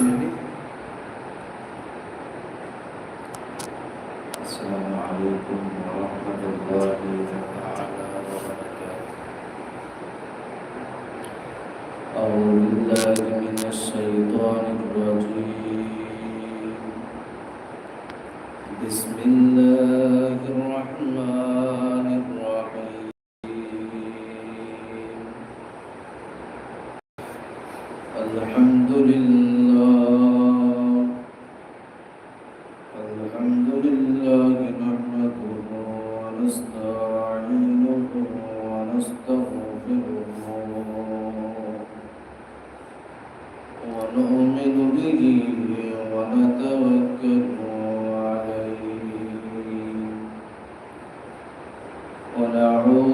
السلام عليكم ورحمة الله تعالى وبركاته. أعوذ بالله من الشيطان الرجيم.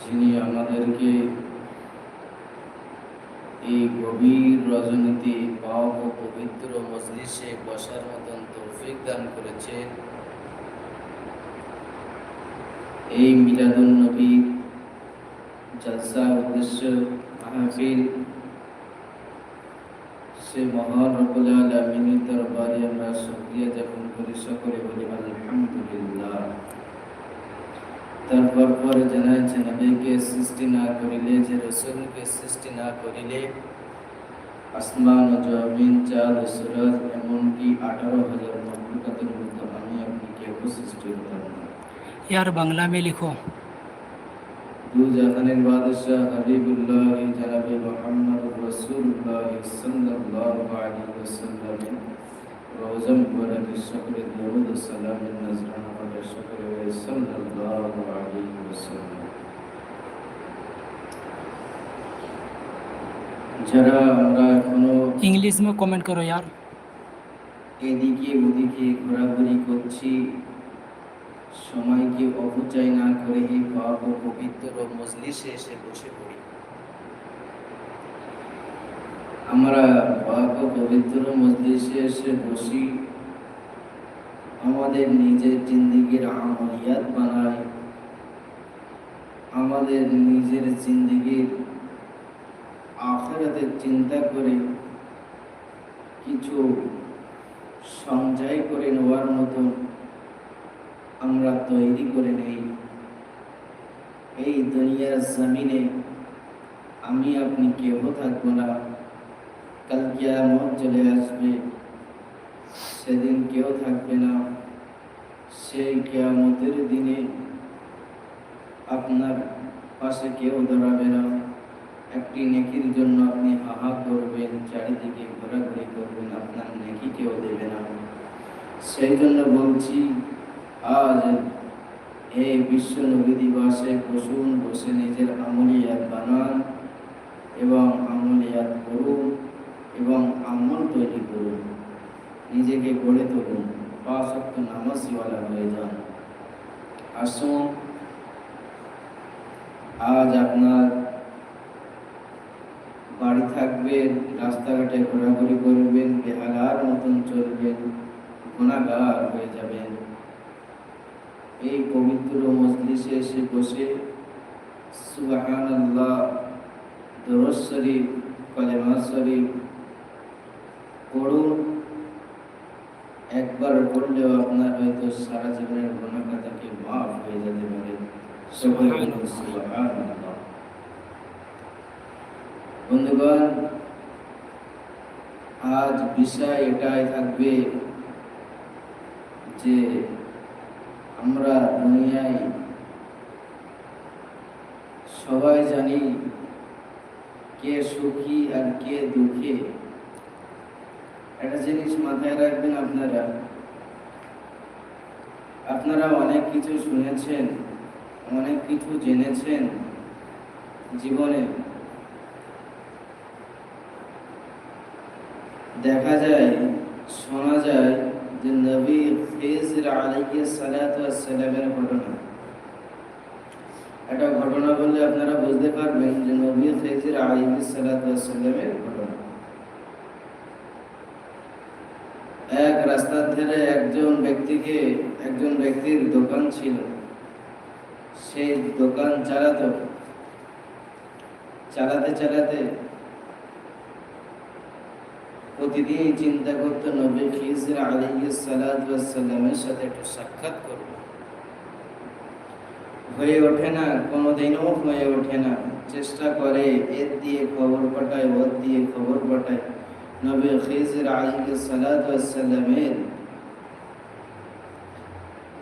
যিনি আমাদেরকে এই গভীর রজনীতি ও পবিত্র মজলিসে বসার মতন তৌফিক দান করেছে এই মিলাদুন নবী জলসা উদ্দেশ্য মাহফিল সে মহান রব্বুল আলামিনের দরবারে আমরা শুকরিয়া জ্ঞাপন করি। সকলে বলি, আলহামদুলিল্লাহ। তারপর পরে জানাচ্ছে নবীকে সৃষ্টি না করিলে যে রসুলকে সৃষ্টি না করিলে আসমান ও জমিন চাঁদ ও সুরজ এমনকি আঠারো হাজার মহলুকাতের মধ্যে আমি আপনি কেউ সৃষ্টি হতাম না यार बांग्ला में लिखो দু জাহানের বাদশাহ হাবিবুল্লাহ জনাবে মোহাম্মদ রাসূলুল্লাহ সাল্লাল্লাহু روزہ مبارک شکر درود و سلام نظران پر شکر و صلی اللہ علیہ وسلم যারা আমরা এখনও ইংলিশ মে কমেন্ট করো यार এদিকে ওদিকে ঘোরাঘুরি করছি সময়কে অপচয় না করে এই পাপ ও পবিত্র মজলিসে এসে বসে পড়ি। আমরা পাক পবিত্র মজলিসে এসে বসি। আমাদের নিজের জিন্দিগির আমলিয়াত বানাই। আমাদের নিজের জিন্দিগির আখেরাতের চিন্তা করে কিছু সঞ্চয় করে নেওয়ার মতন আমরা তৈরি করে নেই। এই দুনিয়ার জমিনে আমি আপনি কেউ থাকব না। কাল কিয়ামত চলে আসবে। সেদিন কেউ থাকবে না। সেই কিয়ামতের দিনে আপনার পাশে কেউ দাঁড়াবে না। একটি নেকির জন্য আপনি হাহা করবেন, চারিদিকে ঘোরাঘুরি করবেন, আপনার নেকি কেউ দেবে না। সেই জন্য বলছি, আজ এই বিশ্ব নবী দিবসে বসুন, বসে নিজের আমলিয়াত বানান এবং আমলিয়াত করুন। এবং আমল তৈরি করুন। নিজেকে গড়ে তুলুন। অক্ট নামাজিওয়ালা হয়ে যান। আসুন। আজ আপনার বাড়ি থাকবেন রাস্তাঘাটে ঘোরাঘুরি করবেন, বেহালার মতন চলবেন, গুণাগার হয়ে যাবেন। এই পবিত্র মজলিসে এসে বসে সুবাহান আল্লাহ শরীফ, কলেমা শরীফ পড়ুন একবার পড়লেও আপনার হয়তো সারা জীবনের গুণাটা তাকে মাফ হয়ে যেতে পারে। বন্ধুগণ, আজ বিষয় এটাই থাকবে যে আমরা দুনিয়ায় সবাই জানি কে সুখী আর কে দুঃখী। একটা জিনিস মাথায় রাখবেন আপনারা। আপনারা অনেক কিছু শুনেছেন, অনেক কিছু জেনেছেন জীবনে। দেখা যায়, শোনা যায় যে নবী ফিজর আলাইহিস সালাতু ওয়াস সালামের ঘটনা। একটা ঘটনা বললে আপনারা বুঝতে পারবেন যে নবী ফিজর আলাইহিস সালাতু ওয়াস সালামের ঘটনা। এক রাস্তার ধারে একজন ব্যক্তিকে একজন ব্যক্তির দোকান ছিল। সেই দোকান চালাতো। চালাতে চালাতে প্রতিদিন চিন্তা করতো, নবী খিজর সালাতু সালামের সাথে একটু সাক্ষাৎ করব। হয়ে ওঠে না, কোনোদিনও হয়ে ওঠে না। চেষ্টা করে, এর দিয়ে খবর পাঠায়, ওর দিয়ে খবর পাঠায়। নবী খিজর আলাইহিস সালাতু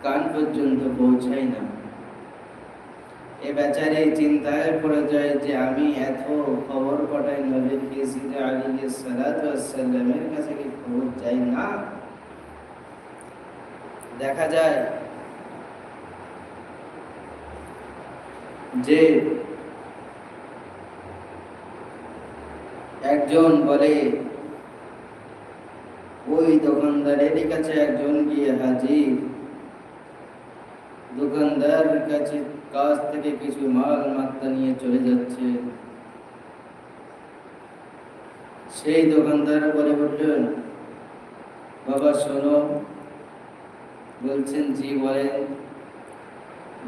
কান পর্যন্ত পৌঁছায় না। এ বেচারে চিন্তায় পড়ে যায় যে আমি এত খবর পাঠাই নবী খিজির আলাইহিস সালাতু কাছে কি খবর যাই না? দেখা যায় যে একজন বলে ওই দোকানদারের কাছে একজন গিয়ে হাজির। দোকানদার কাছে কাছ থেকে কিছু মাল মাত্রা নিয়ে চলে যাচ্ছে। সেই দোকানদার বলে উঠলেন বাবা, শোনো। বলছেন, জি, বলেন।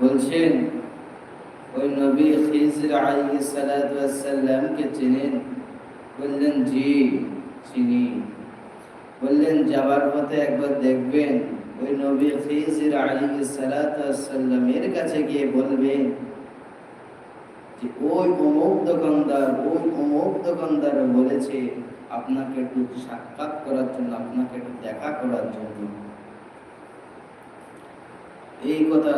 বলছেন, ওই নবী খিজর আলাইহিস সালাতু ওয়াস চেনেন? বললেন, জি, চিনি। বললেন, যাবার পথে একবার দেখবেন, ওই নবী খিজির আলাইহিস সালাতু ওয়াস কাছে গিয়ে বলবেন যে, ওই অমুক দোকানদার, ওই অমুক দোকানদার বলেছে, আপনাকে একটু সাক্ষাৎ করার জন্য, আপনাকে একটু দেখা করার জন্য। এই কথা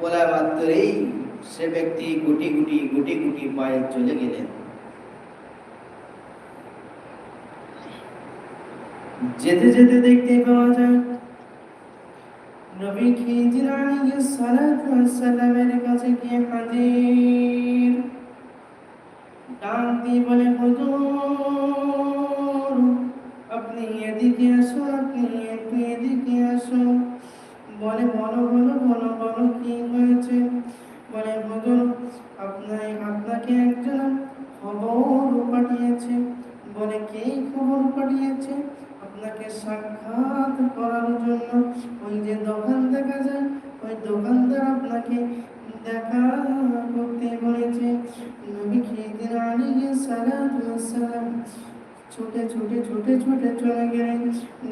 বলা মাত্রই সে ব্যক্তি গুটি গুটি গুটি গুটি পায়ে চলে গেলেন। যেতে যেতে দেখতে পাওয়া যায়, নবী খিজির আলাইহিস সালাতু ওয়াস সালামের কাছে গিয়ে হাজির? ডাক দিয়ে বলে, হুজুর, আপনি এদিকে আসো, আপনি একটু এদিকে আসো। বলে, বলো বলো বলো বলো, কি হয়েছে? বলে, হুজুর আপনার আপনাকে একজন খবর পাঠিয়েছে। বলে, কে খবর পাঠিয়েছে? আপনাকে সাক্ষাৎ করার জন্য ওই যে দোকান দেখা যায়, ওই দোকানদার আপনাকে দেখা করতে বলেছে খিদির আলাইহিস সালাতু ওয়াসসালাম ছুটে ছুটে ছুটে ছুটে চলে গেলেন,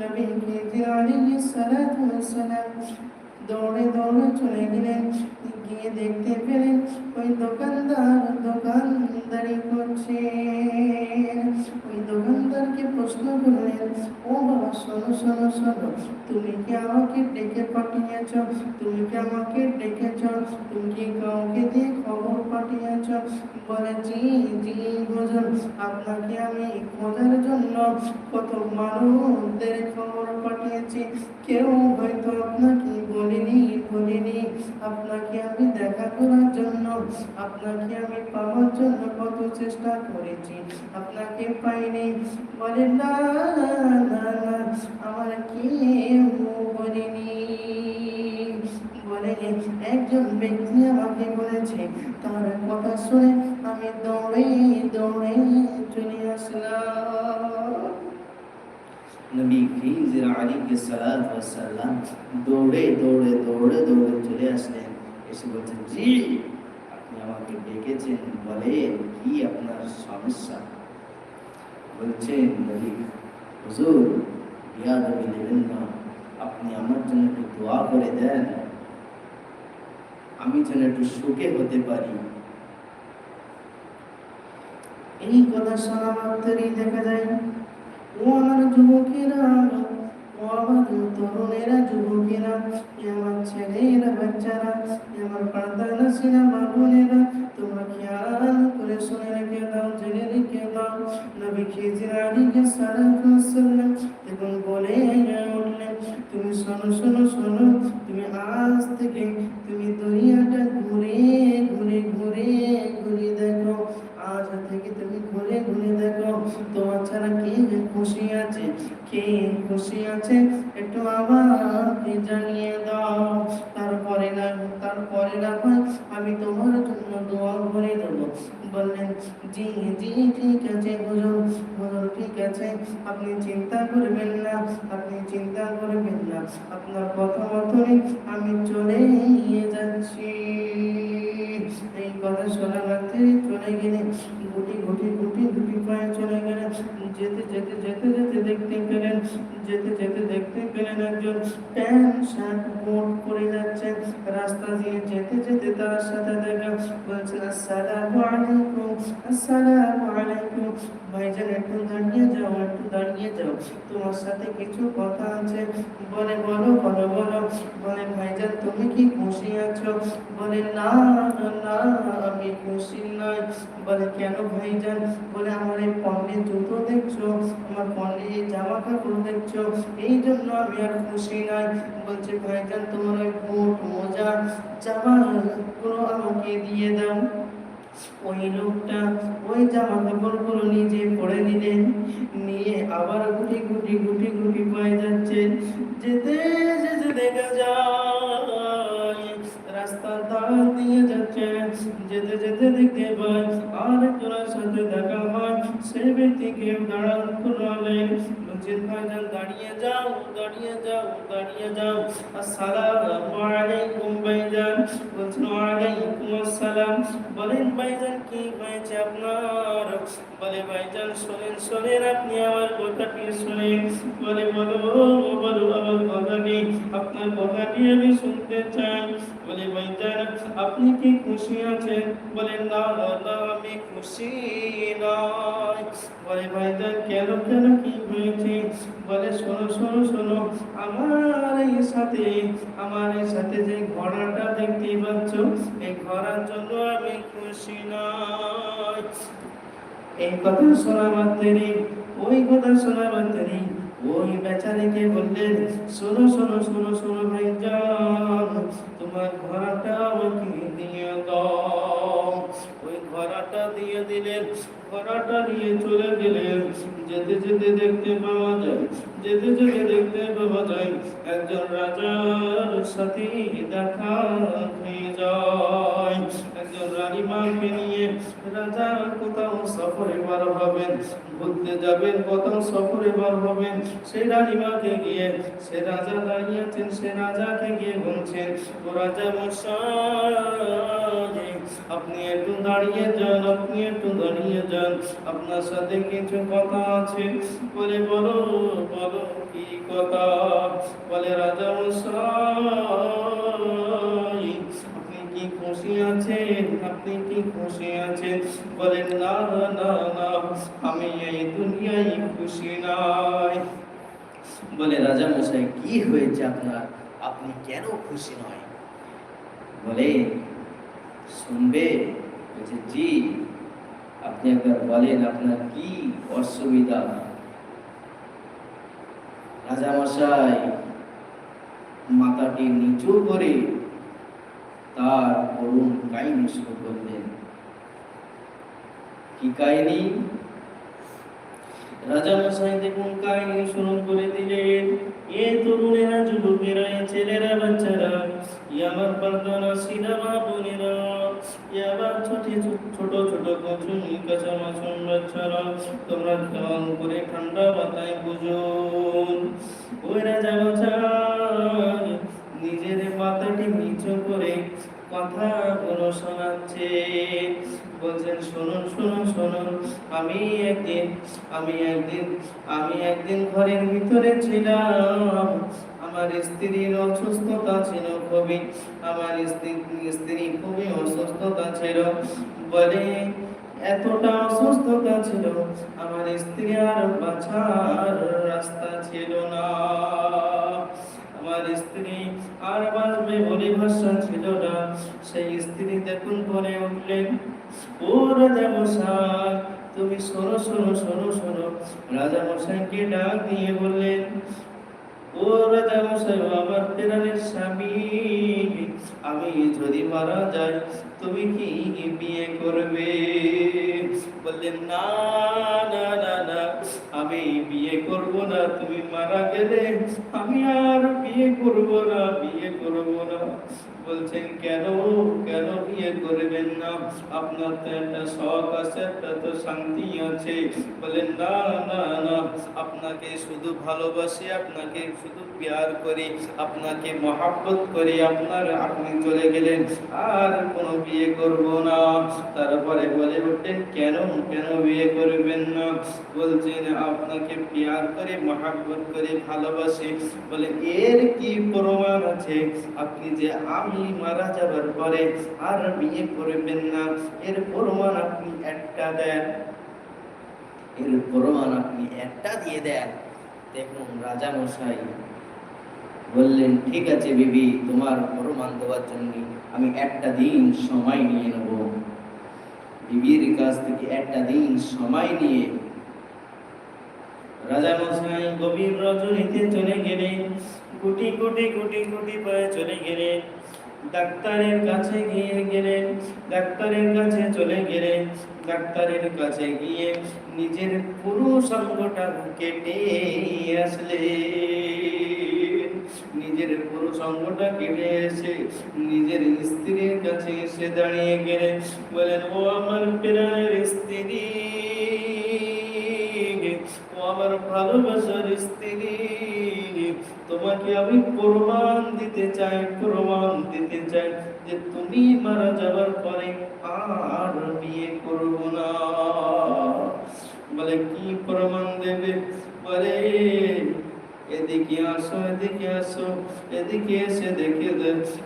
নবী খিদির সালাতু ওয়াসসালাম দৌড়ে দৌড়ে চলে গেলেন, গিয়ে দেখতে পেলেন ওই দোকানদার দোকানদারি করছে ওই দোকানদারকে প্রশ্ন করলেন ও বাবা শোনো শোনো শোনো। তুমি কি আমাকে ডেকে পাঠিয়েছ? তুমি কি আমাকে ডেকেছ? তুমি কি কাউকে দিয়ে খবর পাঠিয়েছ? বলে, জি জি ভোজন আপনাকে আমি খোঁজার জন্য কত মানুষদের খবর পাঠিয়েছি। কেউ হয়তো আপনাকে বলিনি বলিনি আপনাকে আমি দেখা করার জন্য, আপনাকে আমি পাওয়ার জন্য কত চেষ্টা করেছি। আপনাকে পাইনি। বলে, না আমার কেউ বলিনি একজন ব্যক্তি আমাকে বলেছে, তার কথা শুনে আমি দৌড়ে দৌড়ে চলে আসলাম। নবী খিজির সালাতু সালাম দৌড়ে দৌড়ে দৌড়ে দৌড়ে চলে আসলেন। এসে বলছেন, জি, আপনি আমাকে ডেকেছেন, বলেন কি আপনার সমস্যা? বলছেন, নবী, হুজুর বিয়াদবি নেবেন না। আপনি আমার জন্য একটু দোয়া করে দেন। আমি যেন একটু সুখে হতে পারি। এই কথা শোনা মাত্রই দেখা যায় আমার যুবকেরা আমার তরুণেরা যুবকেরা আমার ছেলেরা বাচ্চারা, আমার পাতানা সিনা বাবুনেরা তোমরা খেয়াল করে শুনে রেখে দাও, জেনে রেখে দাও। নবী খিজির আলীকে সালাতু ওয়াসসালাম তখন বলে উঠলেন, তুমি শোনো শোনো শোনো, তুমি আজ থেকে তুমি আপনি চিন্তা করবেন না। আপনার কথা মতনই আমি চলে যাচ্ছি। এই কথা শোনা মাত্র চলে গেলেন গুটি গুটি গুটি গুটি পায়ে চলে গেলেন। যেতে যেতে যেতে যেতে দেখতে পেলেন, যেতে যেতে দেখতে পেলেন একজন প্যান্ট, শার্ট, কোট পরে যাচ্ছে রাস্তা দিয়ে যেতে যেতে তার সাথে দেখা বলছেন, আসসালামু আলাইকুম আসসালামু আলাইকুম। ভাইজান, একটু দাঁড়িয়ে যাও, একটু দাঁড়িয়ে যাও। তোমার সাথে কিছু কথা আছে। বলে, বলো বলো বলো। বলে, ভাইজান, তুমি কি খুশি আছো? বলে না না, আমি খুশি নয়। বলে, কেন ভাইজান? বলে, আমার এই পণ্যের জুতো দেখছ, আমার পণ্যের এই জামা কাপড় দেখছ, এই জন্য আমি আর খুশি নয় বলছে, ভাইজান, তোমার ওই বুট মোজা, জামা, গুলো আমাকে দিয়ে দাও। ওই লোকটা ওই জামা কাপড়গুলো নিজে পরে নিলেন নিয়ে আবার গুটি গুটি গুটি গুটি পায়ে যাচ্ছে। যেতে যেতে দেখা যায় যেতে যেতে দেখতে পাই আর একজনের সাথে দেখা হয়। সেই ব্যক্তিকে দাঁড়ান করলেন ভাইজান দাঁড়িয়ে যাও দাঁড়িয়ে যাও দাঁড়িয়ে যাও। আসসালামু আলাইকুম ভাইজান বলছেন ওয়ালাইকুম আসসালাম। বলেন ভাইজান, কি হয়েছে আপনার? বলে, ভাইজান, শোনেন শোনেন, আপনি আমার কথাটি শোনেন। বলে, বলো বলো আমার কথাটি, আপনার কথাটি আমি শুনতে চাই। বলে, ভাইজান, আপনি কি খুশি আছেন? বলে না না, আমি খুশি নয়। বলে ভাইজান কেন কেন, কি হয়েছে? বলে, শোনো শোনো শোনো, আমার এই সাথে, আমার এই সাথে যে ঘোড়াটা দেখতে পাচ্ছ, এই ঘোড়ার জন্য আমি খুশি নয় এই কথা শোনা মাত্রই ওই কথা শোনা মাত্রই ওই বেচারিকে বললেন, শোনো শোনো শোনো শোনো ভাই যান তোমার ঘোড়াটা আমাকে দিয়ে দাও। ঘোড়াটা দিয়ে দিলেন ভাড়াটা নিয়ে চলে গেলেন। যেতে যেতে দেখতে পাওয়া যায়, যেতে যেতে দেখতে পাওয়া যায়, একজন রাজার সাথে দেখা হয়ে যায়। একজন রানীমাকে নিয়ে রাজা কোথাও সফরে বার হবেন ঘুরতে যাবেন কোথাও সফরে বার হবেন। সেই রানীমাকে গিয়ে, সে রাজা দাঁড়িয়ে আছেন, সে রাজাকে গিয়ে বলছেন, ও রাজা মশাই, আপনি একটু দাঁড়িয়ে যান, আপনি একটু দাঁড়িয়ে যান, আপনার সাথে কিছু কথা আছে? বলে, বলো বলো, কি কথা? বলে, রাজা মশাই খুশি আছেন? আপনি কি খুশি আছেন? বলেন না না না, আমি এই দুনিয়ায় খুশি নাই। বলে রাজা মশাই, কি হয়েছে আপনার? আপনি কেন খুশি নয়? বলে, শুনবে? বলছে, জি, আপনি একবার বলেন আপনার কি অসুবিধা? রাজা মশাই, মাথাটি নিচু করে তার করুণ কাহিনী শুরু করলেন। কি কাহিনী? রাজা মশাই দেখুন কাহিনী শুরু করে দিলেন? এ তরুণেরা, যুবকেরা, এ ছেলেরা, বাচ্চারা সিনেমা বোনেরা ছোট ছোট ছোট করে ঠান্ডা মাথায় বুঝুন। ওই রাজা বাজার নিজের মাথাটি নিচু করে কথা গুলো শোনাচ্ছে। বলছেন, শুনুন শুনুন শুনুন, আমি একদিন আমি একদিন আমি একদিন ঘরের ভিতরে ছিলাম। আমার স্ত্রীর অসুস্থতা ছিল খুবই, আমার স্ত্রী স্ত্রী খুবই অসুস্থতা ছিল। বলে, এতটা অসুস্থতা ছিল, আমার স্ত্রী আর বাঁচার রাস্তা ছিল না। আমার স্ত্রী আর বাঁচবে বলে ভাষা ছিল না। সেই স্ত্রী দেখুন বলে উঠলেন, ও রাজা মশাই তুমি শোনো শোনো শোনো শোনো। রাজা মশাইকে ডাক দিয়ে বললেন, ও রাজা মশাই আমার প্রাণের স্বামী, আমি যদি মারা যাই, তুমি কি বিয়ে করবে? বললেন, না আমি বিয়ে করব না, তুমি মারা গেলে আমি আর বিয়ে করব না, বিয়ে করব না। বলছেন, কেন? কেন বিয়ে করবেন না? আপনার তো একটা শখ আছে, একটা তো শান্তি আছে। বলেন, না না না, আপনাকে শুধু ভালোবাসি, আপনাকে শুধু প্যার করি, আপনাকে মহাব্বত করি, আপনার আপনি চলে গেলেন, আর কোনো বিয়ে করব না। তারপরে বলে উঠলেন কেন? কেন বিয়ে করবেন না? বলছেন আপনাকে প্যার করে, মহাব্বত করে, ভালোবাসি। বলে, এর কি প্রমাণ আছে? আপনি যে আমি মারা যাবার পরে আর বিয়ে করবেন না, এর প্রমাণ আপনি একটা দেন। এর প্রমাণ আপনি একটা দিয়ে দেন। দেখুন রাজা মশাই বললেন, ঠিক আছে বিবি, তোমার প্রমাণ দেওয়ার জন্য আমি একটা দিন সময় নিয়ে নেব। বিবির কাছ থেকে একটা দিন সময় নিয়ে রাজা মশাই গভীর রজনীতে চলে গেলেন গুটি গুটি গুটি গুটি পায়ে চলে গেলেন ডাক্তারের কাছে গিয়ে গেলেন ডাক্তারের কাছে চলে গেলেন ডাক্তারের কাছে গিয়ে নিজের পুরো সঙ্গটা কেটে আসলে। নিজের পুরো সঙ্গটা কেটে এসে নিজের স্ত্রীর কাছে এসে দাঁড়িয়ে গেলেন বলেন, ও আমার প্রাণের স্ত্রী। আমার ভালোবাসার স্ত্রী। তোমাকে আমি প্রমাণ দিতে চাই, প্রমাণ দিতে চাই যে তুমি মারা যাবার পরে আর বিয়ে করব না। বলে, কি প্রমাণ এদিকে আসো এদিকে আসো, এদিকে এসে দেখে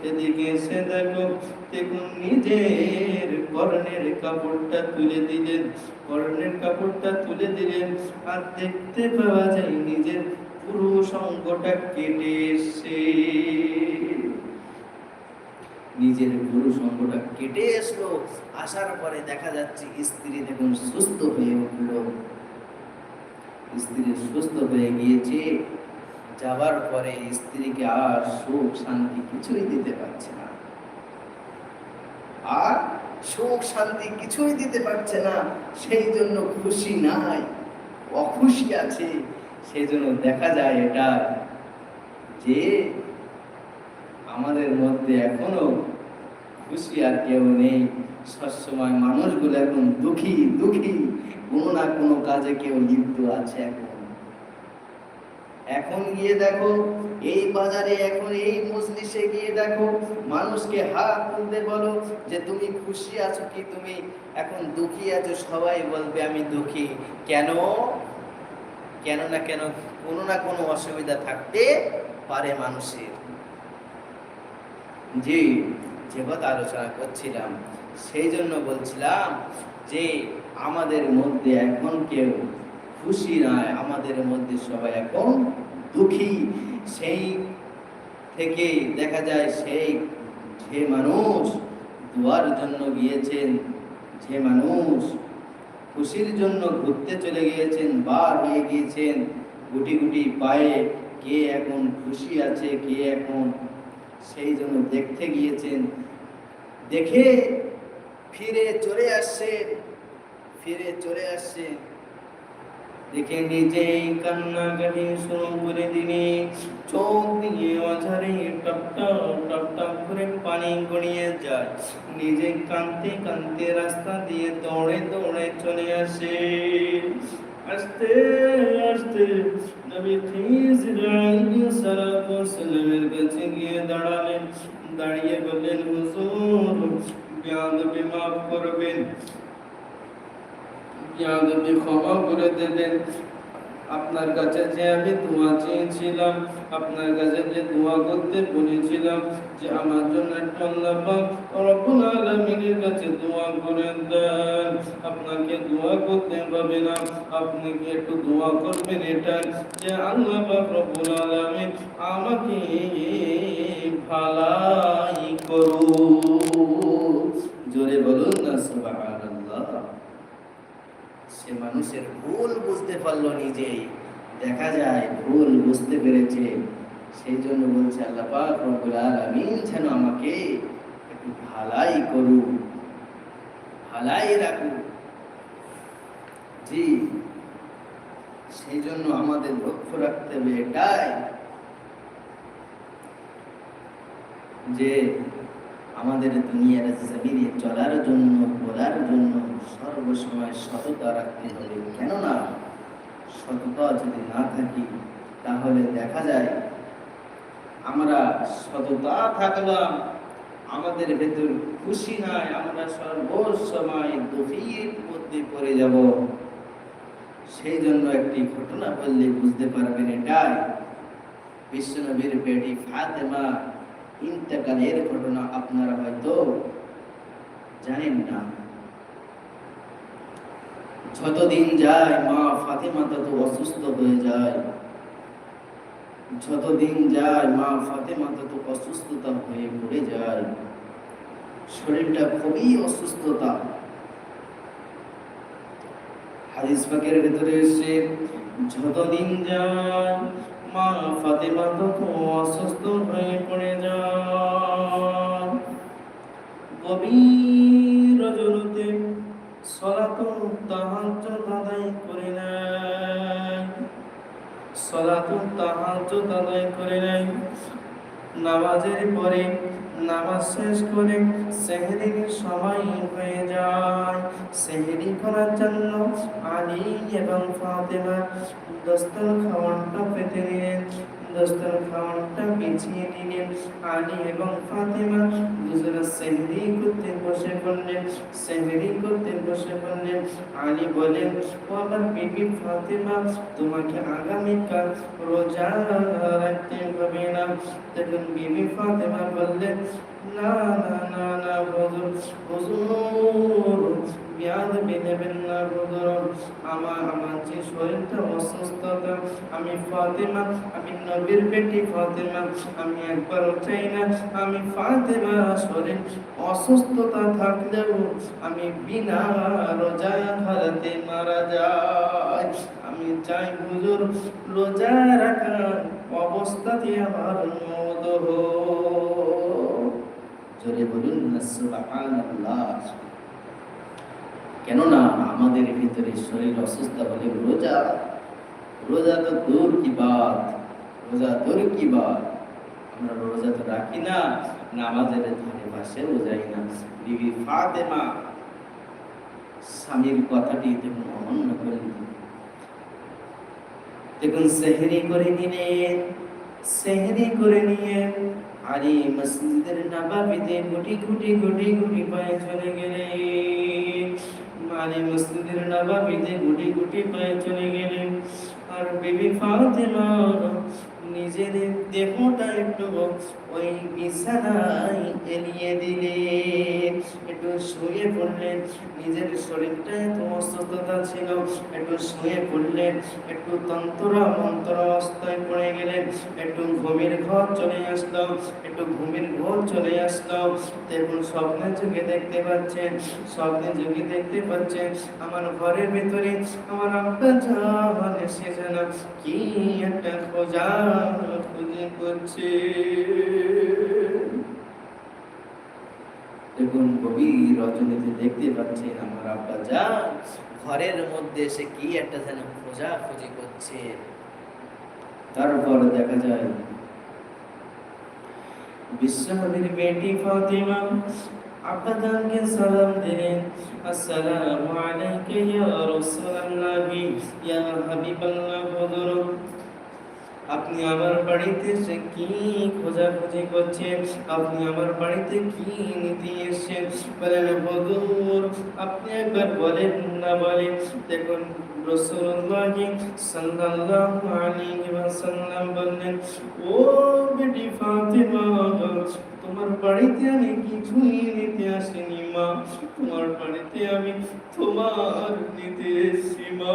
এদিকে এসে দেখো। দেখুন নিজের কর্ণের কাপড়টা তুলে দিলেন কর্ণের কাপড়টা তুলে দিলেন, আর দেখতে পাওয়া যায় নিজের পুরো সঙ্গটা কেটে এসে নিজের পুরুষ অঙ্গটা কেটে আসলো আসার পরে দেখা যাচ্ছে স্ত্রী দেখুন সুস্থ হয়ে উঠল। স্ত্রী সুস্থ হয়ে গিয়েছে যাবার পরে স্ত্রীকে আর সুখ শান্তি কিছুই দিতে পারছে না। আর সুখ শান্তি কিছুই দিতে পারছে না, সেই জন্য খুশি নাই, অখুশি আছে। সেই জন্য দেখা যায় এটা যে আমাদের মধ্যে এখনও খুশি আর কেউ নেই। সবসময় মানুষগুলো এখন দুঃখী দুঃখী। কোনো না কোনো কাজে কেউ লিপ্ত আছে এখন। এখন গিয়ে দেখো, এই বাজারে, এখন এই মজলিসে গিয়ে দেখো, মানুষকে হাত তুলতে বলো যে তুমি খুশি আছো কি তুমি? এখন দুঃখী আছো, সবাই বলবে আমি দুঃখী। কেন? কেন না কেন, কোনো না কোনো অসুবিধা থাকতে পারে মানুষের। যে যে কথা আলোচনা করছিলাম, সেই জন্য বলছিলাম যে আমাদের মধ্যে এখন কেউ খুশি নয় আমাদের মধ্যে সবাই এখন দুঃখী। সেই থেকে দেখা যায় সেই যে মানুষ দুয়ার জন্য গিয়েছেন, যে মানুষ খুশির জন্য ঘুরতে চলে গিয়েছেন, বার হয়ে গিয়েছেন, গুটি গুটি পায়ে কে এখন খুশি আছে, কে এখন সেই জন্য দেখতে গিয়েছেন। দেখে ফিরে চলে আসছে, ফিরে চলে আসছে। দেখে নিজেই কান্নাকাটি শুরু করে দিলে। চোখ দিয়ে অঝারে টপ টপ টপ টপ করে পানি গড়িয়ে যায়। নিজে কাঁদতে কাঁদতে রাস্তা দিয়ে দৌড়ে দৌড়ে চলে আসে। আস্তে আস্তে নবী খিজির আলাইহিস কাছে গিয়ে দাঁড়ালেন। দাঁড়িয়ে বললেন, হুজুর, বিয়াদবি মাফ করবেন। বিয়াদবি ক্ষমা করে দেবেন। আপনার কাছে যে আমি দোয়া চেয়েছিলাম, আপনার কাছে যে দোয়া করতে বলেছিলাম যে আমার জন্য একটু আল্লাহ রব্বুল আলামিনের কাছে দোয়া করে দেন। আপনাকে দোয়া করতে হবে না, আপনি কি একটু দোয়া করবেন এটা? যে আল্লাহ রব্বুল আলামিন আমাকে ভালাই করুন। জোরে বলুন না সুবহানাল্লাহ। সে মানুষের ভুল বুঝতে পারল নিজেই, দেখা যায় ভুল বুঝতে পেরেছে। সেই জন্য বলছে আল্লাহ আমাকে একটু ভালাই করু ভালাই রাখু জি, সেই জন্য আমাদের লক্ষ্য রাখতে হবে এটাই যে আমাদের দুনিয়ার জমিনে চলার জন্য, বলার জন্য সর্বসময় সততা রাখতে হবে। কেননা সততা যদি না থাকি, তাহলে দেখা যায় আমরা সততা থাকলাম, আমাদের ভেতর খুশি নাই, আমরা সর্বসময় গভীর মধ্যে পড়ে যাব। সেই জন্য একটি ঘটনা বললে বুঝতে পারবেন এটাই। বিশ্বনবীর বেটি ফাতেমা ইন্তেকালের ঘটনা আপনারা হয়তো জানেন না। যতদিন যায়, মা ফাতেমা তত অসুস্থ হয়ে যায়। যতদিন যায়, মা ফাতেমা তত অসুস্থতা হয়ে পড়ে যায়। শরীরটা খুবই অসুস্থতা। হাদিস পাকের ভিতরে এসে যতদিন যায় মা ফাতেমা তত অসুস্থ হয়ে পড়ে যান। গভীর জরুতে সলাত তাহাজ আদায় করে নেয়। সলাত তাহাজ আদায় করে নেয়। নামাজের পরে নামাজ শেষ করে সেহরির সময় হয়ে যায়। সেহরি করার জন্য আলী এবং ফাতেমা দস্তর খাওয়ানটা পেতে নিলেন। দস্তর খাওয়ানটা বিছিয়ে নিলেন আলী এবং ফাতেমা দুজনে সেহরি করতে বসে পড়লেন। সেহরি করতে বসে পড়লেন। আলী বলেন, ও আমার বিবি ফাতেমা, তোমাকে আগামীকাল রোজা রাখতে হবে না তখন বিবি ফাতেমা বললেন না না না না হুজুর হুজুর বিয়াদ নেবেন না হুজুর আমার আমার যে শরীরটা অসুস্থতা আমি ফাতেমা আমি নবীর বেটি ফাতেমা আমি একবার চাই না আমি ফাতেমা শরীর অসুস্থতা থাকলেও আমি বিনা রোজা হারাতে মারা যাই আমি চাই হুজুর রোজা রাখা অবস্থাতে আমার মত জোরে বলুন কেননা আমাদের ভিতরে শরীর অসুস্থ হলে রোজা রোজা তো দূর কি বাত, রোজা দূর কি বাত? আমরা রোজা তো রাখি না, নামাজের ধারে পাশেও যাই না। বিবি ফাতেমা স্বামীর কথাটি দেখুন অমান্য করে দেখুন, সেহরি করে নিলেন সেহরি করে নিয়ে আরে মসজিদের নবাবিতে গুটি গুটি গুটি গুটি পায়ে চলে গেলেন। মানে মসজিদের নবাবিতে গুটি গুটি পায়ে চলে গেলেন। আর বিবি ফাতেমা নিজের দেহটা একটু ওই বিছানায় এলিয়ে দিলেন একটু শুয়ে পড়লেন, নিজের শরীরটা এত অসুস্থতা ছিল। একটু শুয়ে পড়লেন, একটু তন্ত্রা মন্ত্র অবস্থায় পড়ে গেলেন। একটু ঘুমের ঘর চলে আসলো, একটু ঘুমের ঘর চলে আসলো। দেখুন, স্বপ্নে চোখে দেখতে পাচ্ছেন, স্বপ্নে চোখে দেখতে পাচ্ছেন, আমার ঘরের ভিতরে আমার আব্বা জান এসেছে না কি একটা খোঁজা খুঁজে করছে। দেখুন গভীর রজনীতে দেখতে পাচ্ছেন আমার আব্বা যা। ঘরের মধ্যে সে কি একটা যেন খোঁজা খুঁজি করছে। তারপর দেখা যায় বিশ্বনবীর বেটি ফাতিমা আব্বাদানকে সালাম দিলেন। আসসালামু আলাইকা ইয়া রাসূলুল্লাহ ইয়া হাবিবাল্লাহ হযরত আপনি আমার বাড়িতে এসে কি খোঁজাখুঁজি করছেন? আপনি আমার বাড়িতে কি নিতে এসেছেন? বলেন হদুর আপনি একবার বলেন না বলেন। দেখুন রসুল্লাহ সাল্লাল্লাহু আলাইহি ওয়াসাল্লাম বললেন, ও বেটি ফাতিমা, তোমার বাড়িতে আমি কিছুই নিতে আসিনি মা। তোমার বাড়িতে আমি তোমার নিতে এসেছি মা।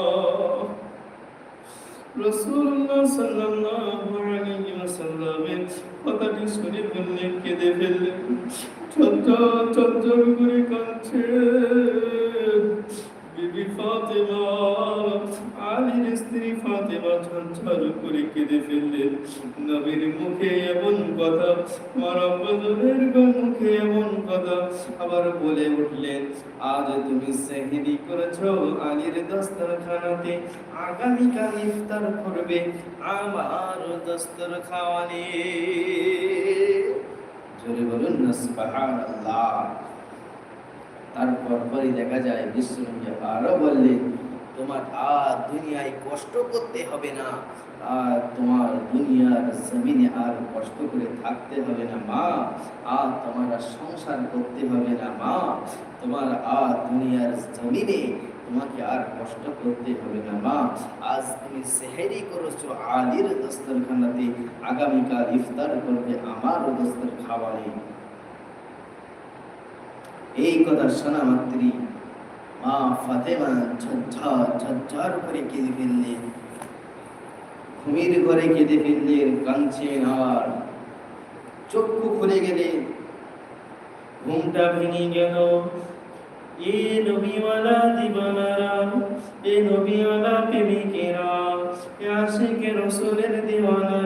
রাসূলুল্লাহ সাল্লাল্লাহু আলাইহি ওয়াসাল্লামের কথাটি শুনে ফেললেন কেঁদে ফেললেন। চন্দ্র চন্দ্র করে কাঁদছে। বিবি ফাতেমা, আলীর স্ত্রী ফাতেমা চঞ্চল করে কেঁদে ফেললেন। নবীর মুখে এমন কথা আমার আব্বাদের মুখে এমন কথা আবার বলে উঠলেন, আজ তুমি সেহরি করেছ আলীর দস্তরখানাতে, আগামীকাল ইফতার করবে আমার দস্তর খাওয়ানি জোরে বলুন না, সুবহানাল্লাহ। তারপর পরই দেখা যায়, বিশ্বনবী আরও বললেন, তোমার আর দুনিয়ায় কষ্ট করতে হবে না, আর তোমার দুনিয়ার জমিনে আর কষ্ট করে থাকতে হবে না, মা। আর তোমার সংসার করতে হবে না, মা। তোমার আর দুনিয়ার জমিনে তোমাকে আর কষ্ট করতে হবে না, মা। আজ তুমি সেহেরি করেছ আলীর দস্তরখানাতে। আগামীকাল ইফতার করবে আমারও দস্তর খাওয়ারে এই কথা শোনা মাত্রই মা ফাতেমা ঝরঝর ঝরঝর করে কেঁদে ফেললেন। ঘুমির ঘরে কেঁদে ফেললেন কাঁদছেন আর চক্ষু খুলে গেলেন ঘুমটা ভেঙে গেল। এ নবীওয়ালা দিবানারা, এ নবীওয়ালা প্রেমিকেরা, এ আশিকে রসুলের দিওয়ানা